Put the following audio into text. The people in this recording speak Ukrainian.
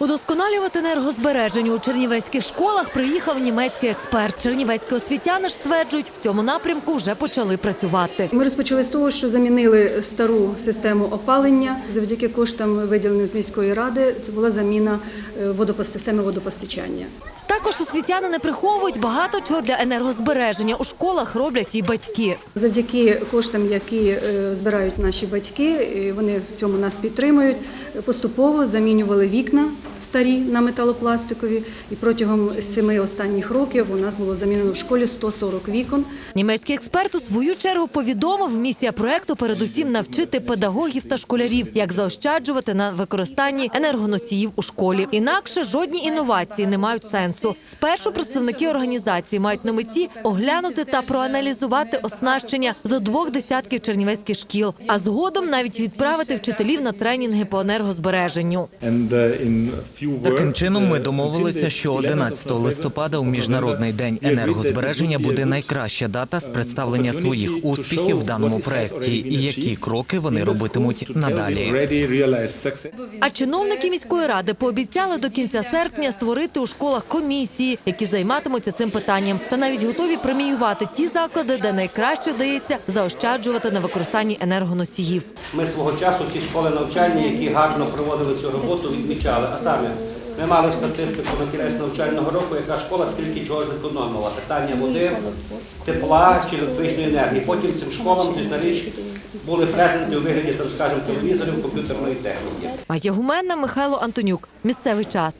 Удосконалювати енергозбереження у чернівецьких школах приїхав німецький експерт. Чернівецькі освітяни ж стверджують, в цьому напрямку вже почали працювати. Ми розпочали з того, що замінили стару систему опалення. Завдяки коштам, виділеним з міської ради, це була заміна е, системи водопостачання. Також освітяни не приховують багато чого для енергозбереження. У школах роблять і батьки. Завдяки коштам, які е, збирають наші батьки, вони в цьому нас підтримують. Поступово замінювали вікна старі на металопластикові, і протягом семи останніх років у нас було замінено в школі 140 вікон. Німецький експерт у свою чергу повідомив, місія проекту передусім навчити педагогів та школярів, як заощаджувати на використанні енергоносіїв у школі. Інакше жодні інновації не мають сенсу. Спершу представники організації мають на меті оглянути та проаналізувати оснащення зо двох десятків чернівецьких шкіл, а згодом навіть відправити вчителів на тренінги по енергозбереженню. Таким чином, ми домовилися, що 11 листопада у міжнародний день енергозбереження буде найкраща дата з представлення своїх успіхів в даному проєкті і які кроки вони робитимуть надалі. А чиновники міської ради пообіцяли до кінця серпня створити у школах комісії, які займатимуться цим питанням, та навіть готові преміювати ті заклади, де найкраще вдається заощаджувати на використанні енергоносіїв. Ми свого часу ті школи навчання, які гарно проводили цю роботу, відмічали. А саме ми мали статистику на кінець навчального року, яка школа скільки чого зекономила. Питання води, тепла чи електричної енергії. Потім цим школам ці на річ були презенти у вигляді, там, скажімо, телевізорів, комп'ютерної техніки. А Ягуменна Михайло Антонюк. Місцевий час.